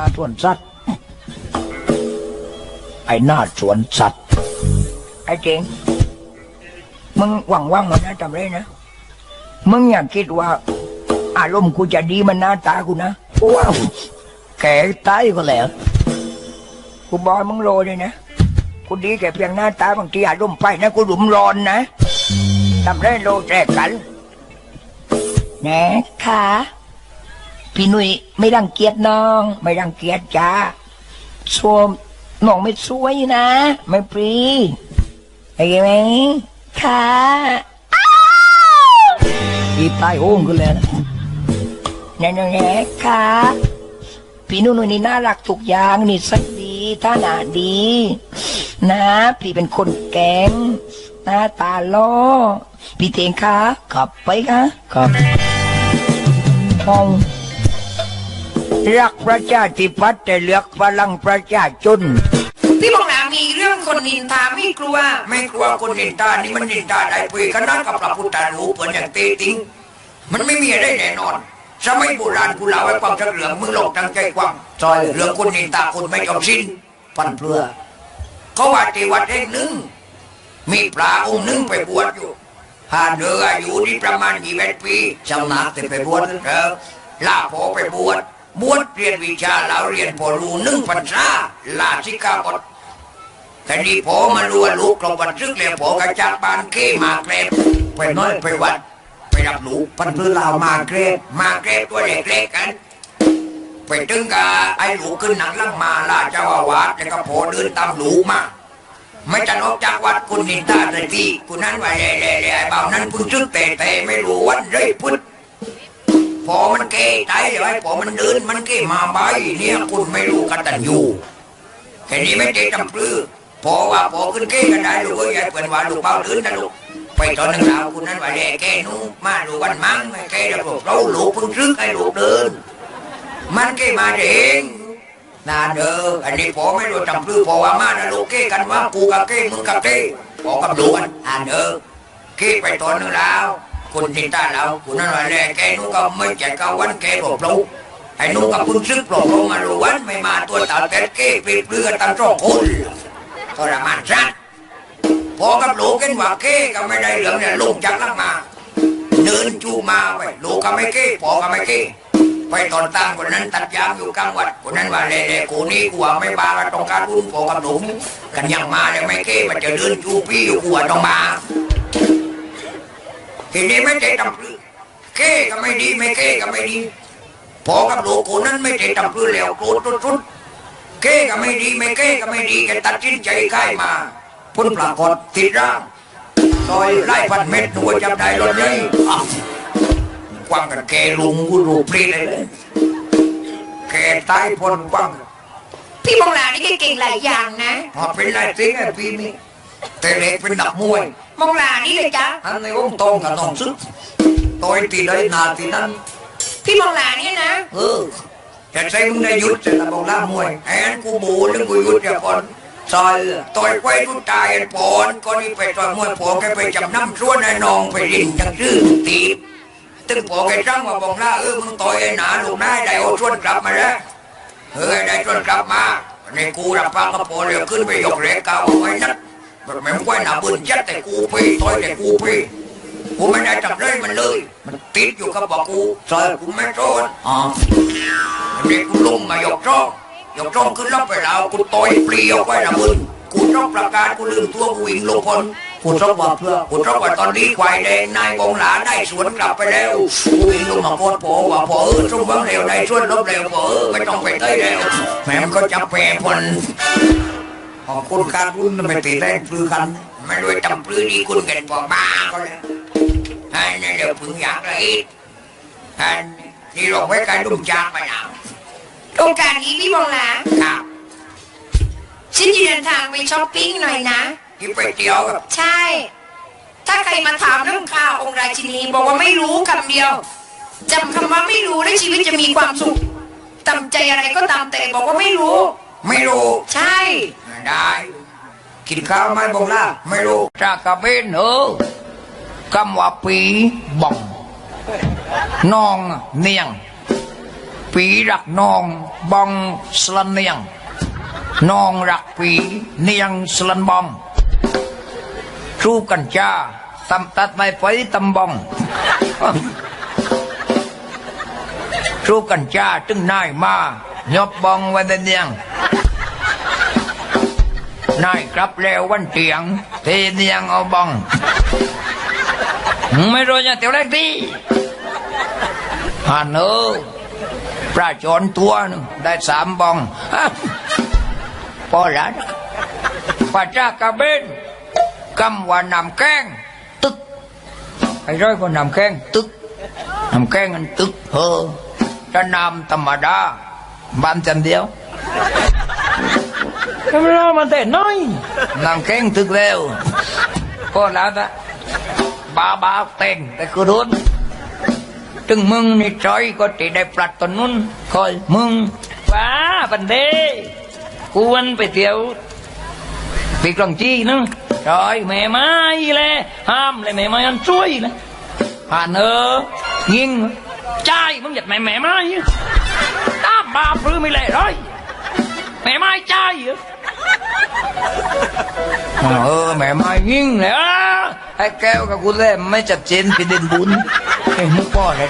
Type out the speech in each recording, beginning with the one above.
น้าสวนสัตว์ ไอ้หน้าสวนสัตว์ ไอ้เจงมึงหวังว่างมันนะจำได้นะ มึงอย่าคิดว่า อารมณ์กูจะดีมันหน้าตากูนะว้าวแก่ตายก็แล้วกูบอยมึงโลเลยนะกูดีแค่เพียงหน้าตาบางทีอารมณ์ไปนะกูหลุมร้อนนะทำได้โลแจกกันแหนะค่ะ พี่หนุ่ยไม่รังเกียจน้อง ไม่รังเกียจจ้าชมน้องไม่สวยนะ ไม่ปรีไอ้ไหมค่ะอีตายโอ้งขึ้นเลยนะแน่ๆแน่ค่ะพี่นุ่นนี่น่ารักทุกอย่างนี่สักดีท่าหนาดี นะ พี่เป็นคนแกงหน้าตาล่อพี่เทงคะขับไปคะครับห้อง รักประชาธิปัตย์แต่เลือกพลังประชาชนพี่บอกนะมีเรื่องคนนินทาไม่กลัว ไม่กลัวคนนินทานี่มันนินทาได้ปุยขนาดกับพระพุทธรูปเหมือนอย่างเตติงมันไม่มีอะไรแน่นอนสมัยโบราณกูเล่าให้ความชักเหลืองมึงหลอกตั้งใจความซอยเรื่องคนนินทาคนไม่จบสิ้นปันเปลือเขาว่าที่วัดแห่งหนึ่ง มีพระองค์หนึ่งไปบวชอยู่หาเดืออายุนี่ประมาณยี่สิบปีเจ้านาคแต่ไปบวชเออลาพอไปบวช บวชเรียนวิชาแล้วเรียนพอรู้หนึ่งพรรษาลาสิกาบทแต่นี่พอมารู้ว่าลูกกลบวันซึกเลยพอกระจัดบานเก้มาเกรบไปน้อยไปวัด ไปรับลูกปันเพื่อลาวมาเกรบมาเกรบตัวเล็กๆกันไปถึงกับไอ้ลูกขึ้นหนังลังมาลาเจ้าอาวาสแล้วก็พอเดินตามลูกมา ไม่จะออกจากวัดคุณนินทาเลยพี่คุณนั้นว่าเล่เล่เล่ไอ้เบานั้นเพึ่งซึกแต่แต่ไม่รู้วันเลยพุทธ พอมันเกยตายเลยไอ้พอมันเดินมันเกยมาใบเนี่ยคุณไม่รู้กันตันอยู่แค่นี้ไม่ได้จำปลื้อพอว่าพอขึ้นเก้กันได้ลูกเอ้ยยายเปิ่นว่าลูกเป้าเดื้นนะลูกไปตอนนึงเราคุณนั้นว่าแด่แกนู้มาลูกวันมั้งแก้แล้วพวกเราลูกเพิ่งซึกให้ลูกเดิน มันเก้มาเองนาเด้ออันนี้พอไม่รู้จำปลื้อพอว่ามานะลูกเก้กันว่ากูกับเก้มึงกับเก้พอกับลูกกันอ่านเด้อเก้ไปตอนนึงแล้ว คุณติดตาเราคุณนั้นว่าแด่แกนูก็ไม่ใจกาวันแก้พวกเราไอ้นุ่งกับพึ่งซึกปลอกลงมาลูวันไม่มาตัวตาเป็ดเก้ปีเปลือตั้งสองคนทรมานสัตพอกับลูกกันว่าเก้ก็ไม่ได้เหลืองเนี่ยลูกจากลังมาเดินจูมาไปลูกก็ไม่เก้พอก็ไม่เก้ไปตอนตั้งคนนั้นตัดยางอยู่กลางวัดคนนั้นว่าเล่ๆกูนี่กูว่าไม่บาต้องการรุ่นพอกับลูกกันยังมาเลยไม่เก้มันจะเดินจูพี่อยู่กูว่าต้องมา ทีนี้ไม่ได้ทำพลือเก้ก็ไม่ดีไม่เก้ก็ไม่ดีพอกับลูกคนนั้นไม่ได้ทำเพื่อแล้วโกรธสุดๆเก้ก็ไม่ดีไม่เก้ก็ไม่ดีแกตัดสินใจค่ายมาพ้นปรากฏติดร่างซอยไล่พันเม็ดหนูจำได้รถยัยอ้าวกว้างกันแกลุงกูรูปรีเลยเลยแกตายพ้นกว้างพี่บอกนะนี่เก่งหลายอย่างนะพอเป็นไรสิงไอ้ปีนี้แต่เล็กเป็นนักมวย มองลานี่เลยจ้ะอันในวงตองกับน้องซึกต่อยตีเลยนาทีนั้นพี่มองลานี่นะเออจะใช้มึงได้หยุดจะระบอกล่ามวยไอ้อันกูบูนึงกูหยุดอย่าก่อนซอยต่อยไว้ทุกตายอันปอนก็นี่ไปต่อยมวยปอแกไปจับน้ำส่วนไอ้นองไปรินจังซื่อตีบตึงปอแกจ้างมาบอกล่าเออมึงต่อยไอ้หนาลูกนายได้เอาส่วนกลับมาแล้วเออได้ส่วนกลับมาในกูรับฟังก็พอเร็วขึ้นไปยกเล็กเก่าเอาไว้นัด แบบแม่งไว้หนาบืนยัดแต่กูไปต่อยแต่กูไปกูไม่ได้จับเลยมันเลย มันติดอยู่กับบอกกูซอยกูไม่โดนอ๋ออันนี้กูลุ่มมาหยอกจ้องหยอกจ้องขึ้นรับไปแล้วกูต่อยเปลี่ยวไว้หนะมึงกูต้องประกาศกูลืมตัวกูวิ่งลงคนกูชอบว่าเพื่อกูชอบว่าตอนนี้ควายแดงนายบงหลาได้สวนกลับไปแล้วกูวิ่งลงมาโคตรโผว่าพอเออสมบังเร็วได้สวนลบเร็วพอเออไม่ต้องไปเต้ยแล้วแม่มันก็จะแปรพล ขอบคุณการคุณไม่ติดแรงปลือกันไม่ด้วยจำปลือดีคุณเกินพอบ้าก็แล้วอันนี้เดี๋ยวพึ่งอยากเลยอันนี่ลงไว้กันดุมจางไปแล้วโอกาสนี้พี่มองลาครับฉันจะเดินทางไปช้อปปิ้งหน่อยนะกินไปเดียวกับใช่ ถ้าใครมาถามเรื่องข้าวองค์ราชินีบอกว่าไม่รู้คำเดียวจำคำว่าไม่รู้แล้วชีวิตจะมีความสุขตำใจอะไรก็ตามแต่บอกว่าไม่รู้ ไม่รู้ใช่ได้ กินข้าวไหม่บงล่าไม่รู้จากกระเบนเออคำว่าปีบ่องน้องเนียง ปีรักน้องบองสลันเนียงน้องรักปีเนียงสลันบองรูปกันจ้าตำตัดไม่ไปตำบองรูปกันจ้าจึงนายมา ยบบองวันเนียงนายกลับแล้ววันเตียงเทเนียงเอาบอง ไม่รู้จะเตียวแรกดีฮันเออปลาจอนตัวหนึงได้สามบองพอแล้วปลาจ้ากระเบนกำว่านำแกงตึกไอ้ร้อยก็นำแกงตึกนำแกงกันตึกเออจะนำธรรมดา บ้านจันเดียวก็ไม่รู้มันแต่น้อยนำแกงตึกแล้วก็แล้วนะบาบาเต็งแต่คือรุนถึงมึงนี่จอยก็จะได้ปลั ดตอนนู้นคอยมึงว้าปันเดกวนไปเที่ยวไปกลองจีนึงจอยแม่ไม้เลยห้ามเลยแม่ไม้อันช่วยเลยผ่านเออยิงใจายมึงหยัดแม่แม่ไม้ตามบาปรื้อไม่เลยร้อยแม่ไม้ใจายเหรอเออแม่มายิ่งเลยอะไอ้แก้วกับกูเล่ไม่จับเจนพิดินบุญไอ้มุกพ่อเลย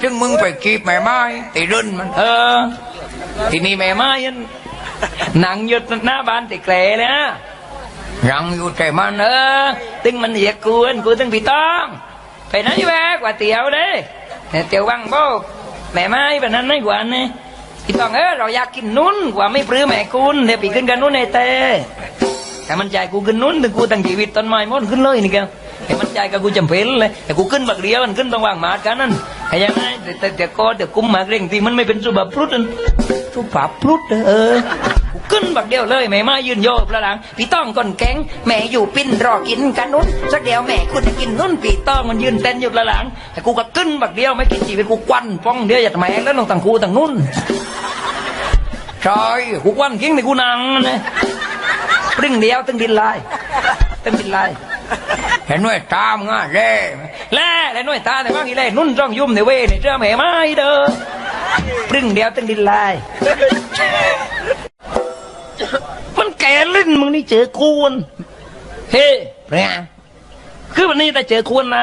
จึงมึงไปกีบแม่ไม้ตีรุ่นมัน เออ ทีนี้แม่ไม้ยันหนังหยุดหน้าบ้านติแกลเลยนะยังอยู่ใจมันเออตึงมันเหยียกกวนกูตึงพี่ต้องไปไหนแวะกว่าเตี๋ยวเด้ เตียววังบกแม่ไม้แบบนั้นไม่กว่านี่พี่ต้องเออเราอยากกินนุ่นกว่าไม่ปลื้มแม่คุณเดี๋ยวปีขึ้นกันนุ่นในเต้แต่มันใจกูขึ้นนุ่นถึงกูตั้งชีวิตต้นไม้หมดขึ้นเลยนี่แกแต่มันใจกับกูจำเป็นเลยแต่กูขึ้นบักเดียวมันขึ้นต้องวางหมาดกันนั่นไอ้ยังไงแต่แต่ก็เดี๋ยวกุ้มหมาเร่งที่มันไม่เป็นสุภาพรุษนั่นสุภาพรุษเออ ขึ้นบักเดียวเลยแม่มายืนโยกระหลังพี่ต้องก่อนแกงแม่อยู่ปิ้นรอกินกันนุ่นสักเดียวแม่คุณจะกินนุ่นพี่ต้องมันยืนเต้นอยู่ระหลังแต่กูก็ขึ้นบักเดียวไม่กินจีไปกูควันป้องเดียวอย่าแม่งแล้วน้องต่างกูต่างนุ่นใช่กูควันกิ้งในกูนังนะปริ้งเดียวตึงดินลายตึงดินลายเห็นด้วยตามง่ะเร่แล่แล้วน้อยตาแต่ว่าอีแล่นุ่นจ้องยุ่มในเว้ในเจ้าแม่ไม้เด้อปริ้งเดียวตึงดินลาย แก่ลิ้นมึงนี่เจอกูนเฮ้เนี่ยคือวันนี้แต่เจอควรนะ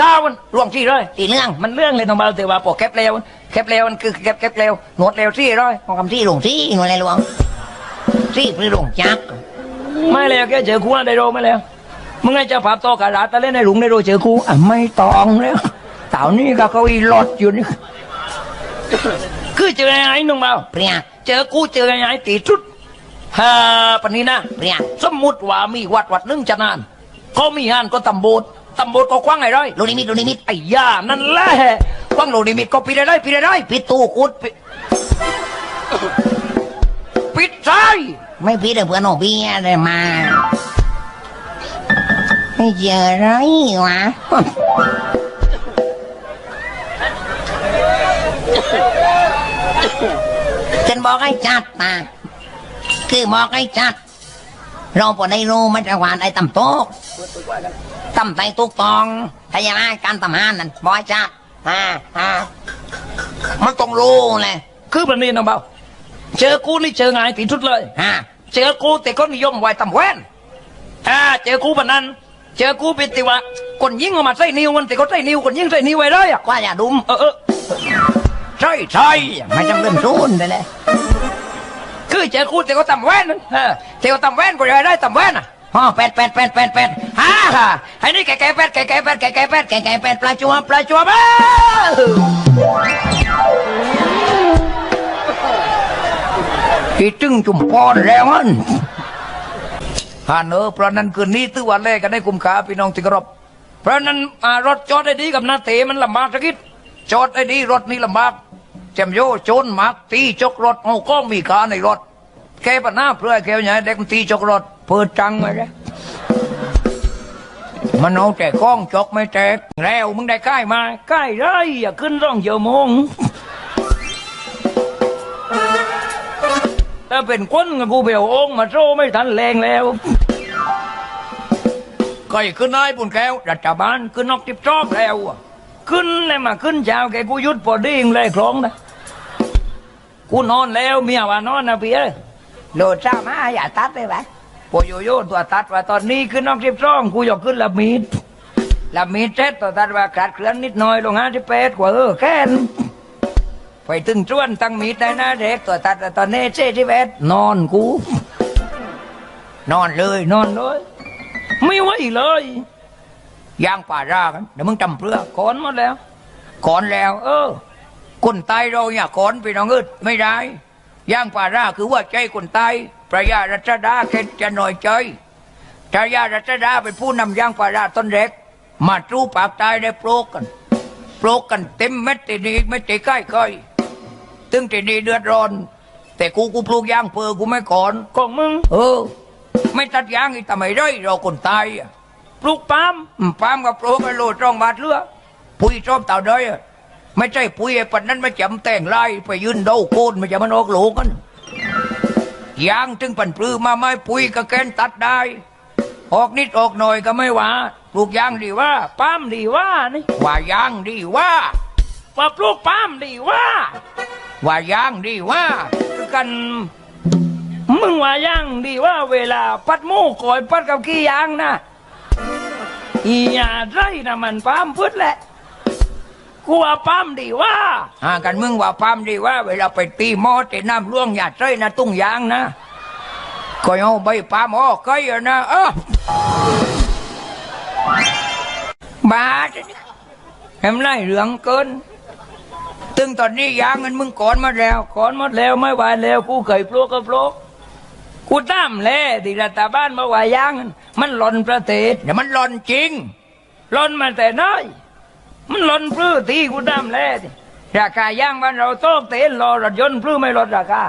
ก้าวมันร่วงที่ร้อยตีเรื่องมันเรื่องเลยทองเบาแต่ว่าปอกแคบเร็วแคบเร็วมันคือแคบแคบเร็วหนวดเร็วที่ร้อย con cầm thi lùng thi người này luôn thi đi lùng chắc ไม่แล้วแกเจอควรได้โรไม่แล้วมึงไงจะผับโตกะลาตะเล่นในหลุมในโรเจอคูอะไม่ตองแล้วเต่านี่ก็เก้าอี้รถอยู่นี่คือเจอไอ้น้องเบา pria เจอกูเจอไอ้ตีชุด ฮ่าปานนี้นะ pria สมมุติว่ามีวัดวัดหนึงจะนานก็มีงานก็ตำบดตำบดก็คว้างไอ้ร้อย lô limit lô limit ไอ้ย่านั่นแหละกว้างโลนิมิตก็ปิดได้ปิดได้ปิดตู้กุดปิดปิดใช่ mấy phía được bữa nổ bia rồi mà bây giờ đấy mà chân bó cái chặt mà cứ bó cái chặt rồi vào đây luôn mới ra hoàn đây tầm tốt tầm tay tốt con thấy nhà ai can tầm han này bó chặt à à มันต้องรู้เลยคือประเด็นนะเบาเจอกูนี่เจอไงติดชุดเลยฮะเจอกูแต่ก็นิยมไว้ตำแว่นอ่าเจอกูแบบนั้น เจอกูเป็นติว่าคนยิงออกมาใส่นิ้วมันแต่ก็ใส่นิ้วคนยิงใส่นิ้วไว้เลยอะกว่าอย่าดุมเออเออใช่ใช่ไม่จำเป็นซูนไปเลย คือเจอกูแต่ก็ตำแว่นเออแต่ก็ตำแว่นก็ได้ได้ตำแว่นอะอ๋อเป็ดเป็ดเป็ดเป็ดเป็ดฮ่าฮ่าไอ้นี่แก่แก่แปดแก่แก่แปดแก่แก่แปดแก่แกเป็ดปลาจวบปลาจวบเอ้ยที่จึงจุ่มปอนแล้วมันฮานเออเพราะนั้นคืนนี้ตื้อวันแรกกันได้กุมขาพี่น้องที่เคารพเพราะนั้นรถจอดได้ดีกับนาเตมันลำบากสักนิดจอดไอ้ดีรถนี่ลำบาก จมโยโจนหมักตีจกรถเอาก็มีขาในรถแกปัญหาเพื่อแกอย่าให้เด็กมันตีจกรถเปิดจังไว้เลยมันเอาแต่กล้องจกไม่แตกแล้วมึงได้ใกล้มาใกล้ไรอย่าขึ้นร่องเยอะมงถ้าเป็นคนกับกูเบลองมาโซไม่ทันแรงแล้วก็ขึ้นนายปุ่นแก้วรัฐบาลคือนอกติบชอบแล้ว ขึ้นเลยมาขึ้นเช้าแกกูยุดพอดีงเลยคล้องนะ กูนอนแล้วเมียว่านอนนะพี่เอ้ยโหลดช้ามาอย่าตัดเลยไหมโยโย่ตัวตัดว่าตอนนี้ขึ้นนอกสิบสองกูอยากขึ้นละมีดละมีดเซ็ตตัวตัดว่าขาดเคลื่อนนิดหน่อยลงห้าสิบแปดกว่าเออแค่นไปตึงจ้วนตั้งมีดได้นะเด็กตัวตัดตอนนี้เจ๊ที่แปดนอนกู นอนเลยนอนเลย ไม่ไหวเลยย่างป่ารากันเดี๋ยวมึงจำเพื่อก่อนหมดแล้วก่อนแล้ว เออ คนตายเราเนี่ยก่อนไปน้องอึดไม่ได้ย่างป่าราคือว่าใจคนตายพระยารัชดาเข็ดจะหน่อยใจพระยารัชดาเป็นผู้นำย่างป่าราต้นเล็ก มาจู้ปากตายได้โปรกกันโปรกกันเต็มเม็ดตีนี้ไม่ตีใกล้ใกล้ตึงตีนี้เดือดร้อน แต่กูกูปลูกย่างเพอกูไม่ก่อนของมึง เออ ไม่ตัดยางอีกทำไมได้เราคนตายอะปลูกปาล์มอืมปาล์มกับปลูกไปโลดร่องบาทเรือปุ๋ยชอบเต่าได้อะ ไม่ใช่ปุ๋ยไอ้ปันนั้นม่จำแต่งไล่ไปยืนเดาโคนมันจะมันออกหลูกกันยางถึงปันปลือมาไม่ปุ๋ยก็แกนตัดได้ ออกนิดออกหน่อยก็ไม่ว่าปลูกยางดีว่าปาล์มดีว่านี่ว่ายางดีว่าว่าปลูกปาล์มดีว่าว่ายางดีว่ากันมึงว่ายังดีว่าเวลาปัดมูก่อยปัดกับขี้ยางนะอีหยาไรนะมันปามพุดแหละ กูว่าปามดีว่าอ่ากันมึงว่าปามดีว่า เวลาไปตีหม้อตีน้ำล่วงหยาดไรนะตุ้งยางนะก็เอาใบปามออกไก่อะนะเออบาดเห็นไรเหลืองเกินตึงตอนนี้ยางเงินมึงก่อนมาแล้วก่อนมดแล้วไม่ไหวแล้วกูเคยปลูกก็ปลูกกูตามแลที่รัฐบาลมาว่ายางนั้นมันหล่นประเทศเดี๋ยวมันหล่นจริงหล่นมาแต่น้อย มันหล่นพลื้ที่กูตามแลที่ราคายางบ้านเราโตกเต็นรอรถยนต์พลื้ไม่ลดราคา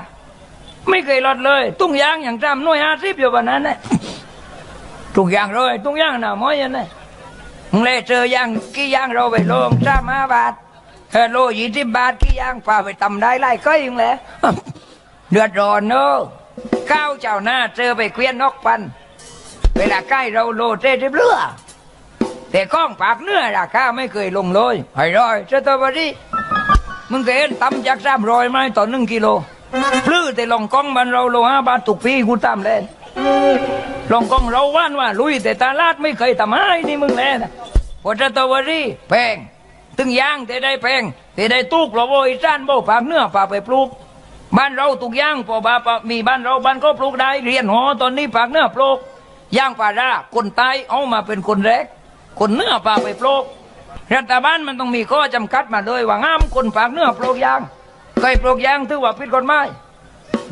ไม่เคยลดเลย ตุ้งยางอย่างจำน่วยห้าสิบอยู่วันนั้นนะตุ้งยางเลยตุ้งยางหนาม้อยยันะมึงเลยเจอยางกี่ยางเราไปลงสามห้าบาทเฮโลยี่สิบบาทกี่ยางพาไปทำได้ไล่ก็ยังแหละเดือดร้อนเนอะข้าวเจ้าหน้าเจอไปเกวียนนกปันเวลาใกล้เราโลเต้ทิบเรือ แต่ก้องปากเนื้อราคาไม่เคยลงเลยไอ้ร้อยสตรอเบอรี่มึงเคยเห็นตำจากสามร้อยไหมต่อหนึ่งกิโลพลื้แต่ลองกล้องมันเราโลห้าบาทถูกพี่กูตามเล่นลองกล้องเราว่านว่าลุยแต่ตลาดไม่เคยทำให้นี่มึงแล่นะพอสตรอเบอรี่แพงตึงยางแต่ได้แพงแต่ได้ตุกเราโวยจ้านโบปากเนื้อปากไปปลูก บ้านเราตุกย่างพอบาปะมีบ้านเราบ้านก็ปลูกได้เรียนหอตอนนี้ปากเนื้อปลูกย่างปาราคนตายเอามาเป็นคนแรก คนเนื้อปากไปปลูกรัฐบาลมันต้องมีข้อจำกัดมาเลยว่าห้ามคนปากเนื้อปลูกยางเคยปลูกยางถือว่าผิดกฎหมาย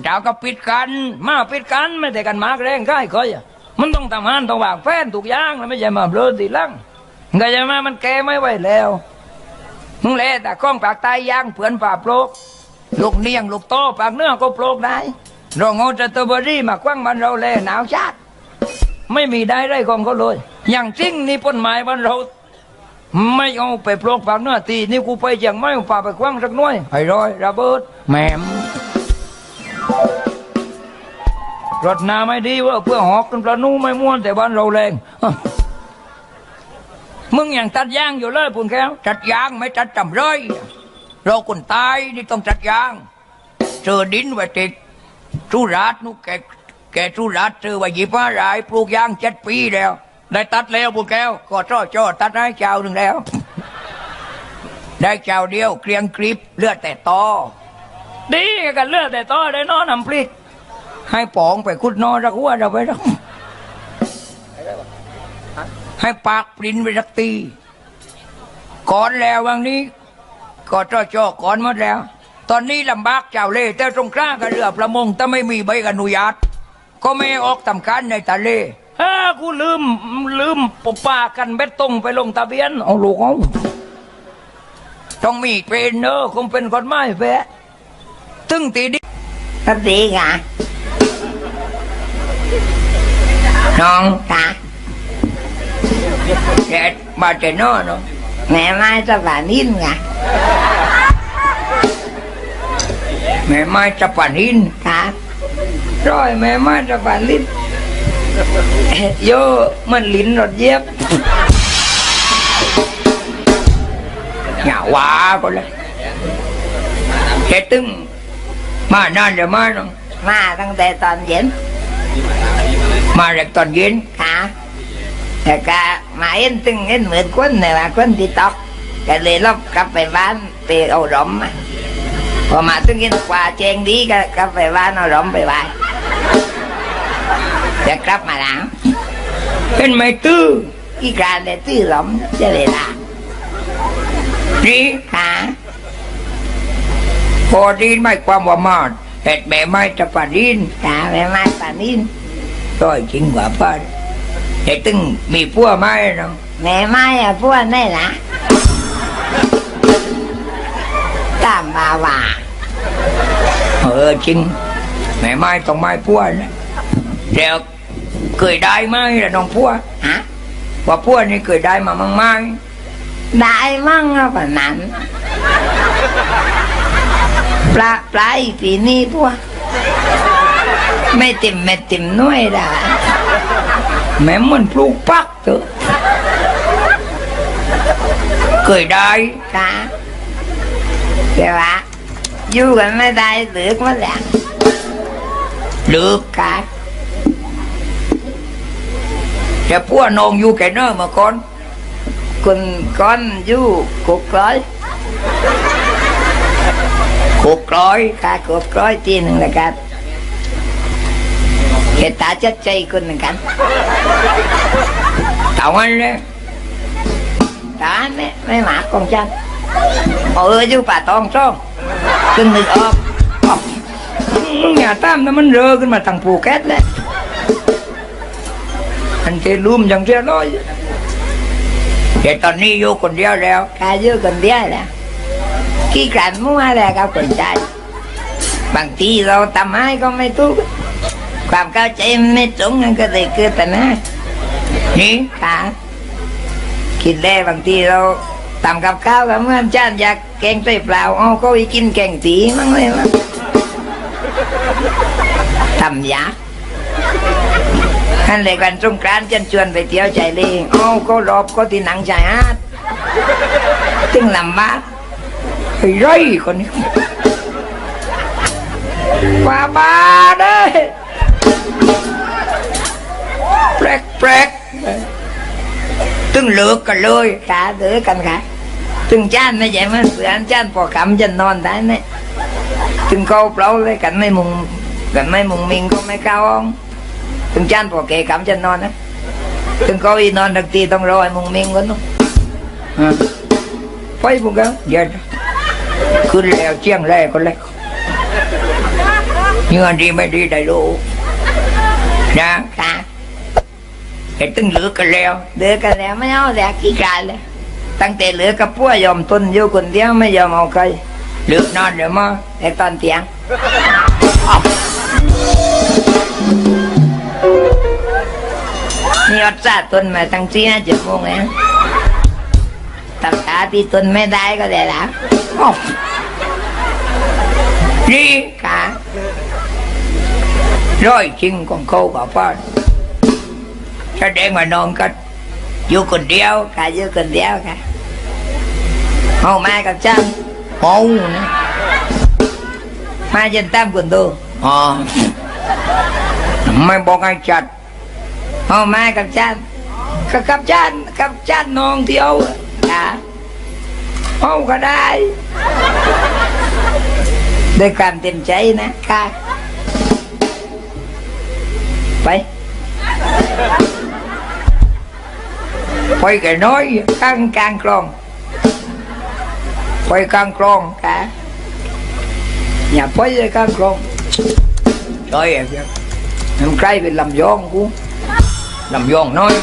ดาวก็ปิดกัน มาปิดกันไม่แต่กันมากแรงใกล้คอะมันต้องทำงานต้องวางแผนถูกอยางแล้วไม่ใช่มาเบลอทีลังก็จะมามันแก้ไม่ไหวแล้วมึงเล่แต่กล้องปากตายย่างเผื่อนป่าโปลกลูกเนี้ยงลูกโตปากเนื้อก็โปลกได้รองเอาสตรอเบอรี่มากว้างมันเราเลยหนาวชาติ ไม่มีได้ไรของเขาเลย อย่างจริงนี่ป้นไม้บ้านเรา ไม่เอาไปปลอกปากเนื้อตีนี่กูไปเชียงไม่เอาป่าไปกว้างสักน่อยไอ้ร้อยระเบิดแหมมรถนาไม่ดีว่าเพื่อหอกกันประนูไม่ม้วนแต่บ้านเราแรงมึงอย่างตัดยางอยู่เลยปุ่นแก้วตัดยางไม่ตัดจำเลยเราคนตายนี่ต้องตัดยางเจอดินไว้ติดสุราษนุกแก แกสุราษฎร์เจอไว้ยี่ห้ารายปลูกยางเจ็ดปีแล้ว ได้ตัดแล้วปุ่นแก้วก็จ้อจ้อตัดให้เจ้าหนึ่งแล้ว ได้เจ้าเดียวเกลียงกริบเลือดแต่ตอดีกันเลือดแต่ตอได้นอนน้ำพริก ให้ปองไปคุดนอนรักหัวเราไปรักให้ปากปรินไปสักตีก่อนแล้ววันนี้ก็จ้อจอก่อนหมดแล้ว ตอนนี้ลำบากเจ้าเล่แต่ตรงกลางกับเรือประมงถ้าไม่มีใบอนุญาต ก็ไม่ให้ออกทำการในทะเลฮ่ากูลืมลืมปปากันเบ็ดตรงไปลงทะเบียนเอาลูกเอาต้องมีเป็นเนอะคงเป็นคนไม่แฟะตึงตีดิสวัสดีค่ะน้องค่ะแดดมาแต่นอเนาะแม่ไม้สวานินค่ะแม่ไม้จะปันหินค่ะ ร้อยแม่ม้จะปันลิ้นโยมันลิ้นรถเย็บอย่าว่าก็เลยแกตึงมานานเดี๋ยวมาน้องมาตั้งแต่ตอนเย็น มาแรกตอนเย็นค่ะแต่ก็มาเห็นตึงเห็นเหมือนคนเนี่ยว่าคนที่ตอกก็เลยลบกลับไปบ้านไปเอาหลอมมาพอมาตึงเห็นกว่าเจงดีก็กลับไปบ้านเอาหลอมไปไหว้ จะกลับมาแล้วเป็นไม่ตื้ออีกการเลยตื้อหลอมจะเลยละนี่ค่ะพอดีนไม่ความว่ามาเห็ดแม่ไม่จะปาดินค่ะแม่ไม้ปานินต้อยจริงกว่าป้าเห็ดตึงมีพัวไหมน้องแม่ไม้อะพวกนี่นะตามมาว่าเออจริงแม่ไม่ต้องไม่พัวนะ เดี๋ยวเคยได้ไหมล่ะน้องพัวฮะว่าพัวนี่เคยได้มามั่งไหมได้มั่งอะปะนั้นปลาปลาอีปีนี้พวกไม่ติมไม่ติมน้อยได้แม่มันปลูกปักเถอะเคยได้ค่ะแต่ว่าอยู่กันไม่ได้เหลือกมาแล้วหรือค่ะ แต่พัวนองอยู่แค่เนอมาก่อนคุณก้อนอยู่กุกร้อยหกร้อยค่ะกุกร้อยทีหนึ่งแล้วกันเหตุตาจัดใจคนหนึ่งกันเอางั้นเลยตาเนี่ไม่หมาของฉันเอออยู่ป่าตองช่องจึงนึกออกมึงอย่าตามนะมันเรอขึ้นมาทางภูเก็ตเลย อันเทลุมยังเรียร้อยแต่ตอนนี้อยู่คนเดียวแล้วกาอยู่คนเดียวแหละขี้กลันมั่วแหละกับคนใจบางทีเราทำให้ก็ไม่ถูกความเข้าใจไม่ตรงกันก็เลยเกิดปัญหานี่ค่ะคิดแล้วบางทีเราทำกับข้าวกับเมื่อนจานอยากแกงไตเปล่าเอาก็ไปกินแกงตีมั้งเลยมั้งทำยาก นั่นเลยกันสงกรานต์ฉันชวนไปเที่ยวใจเลยเอาก็รอบก็ที่หนังชายหาดตึงลำบากไอ้ไรคนนี้ว่าบ้าเด้อแปลกแปลกตึงเลิกกันเลยขาเดือกันค่ะถึงจานไม่ใช่เหมันเสือนจานพอคำจะนอนได้เนี่ยถึงเขาเปล่าเลยกันไม่มุงกันไม่มุงมิงก็ไม่เข้าห้อง ถึงจานพอเกคำจะนอนนะถึงเขาอีนอนดักทีต้องรอให้มุงมิงกันนู้นอะไปพวกเขาเดี๋ยวขึ้นแล้วเจียงแรกก็แล้วเงินดีไม่ดีได้รู้นะค่ะไอ้ตึงเหลือกันแล้วเดือกันแล้วไม่เอาแล้วขี้การเลยตั้งแต่เหลือกับพวกยอมทนอยู่คนเดียวไม่ยอมเอาใครเหลือกนานเดี๋ยวมาแต่ตอนเตียง นี่อดซาทนมาตั้งสี่ห้าชั่วโมงแล้วตับตาที่ทนไม่ได้ก็ได้แล้วอ้าวนี่ค่ะร้อยจริงของเขากับป้าแสดงว่านอนกันอยู่คนเดียวค่ะอยู่คนเดียวค่ะเอามากับจ้างโอ้นะมาจนตามคนดูอ๋อไม่บอกให้จัด เอามากับจ้างกับกับจานกับจานน้องที่เอาอะค่ะเอาก็ได้ด้วยความเต็มใจนะค่ะไปไปแก่น้อยกลางกลางคลองไปกลางคลองค่ะอย่าไปเลยกลางค ลอง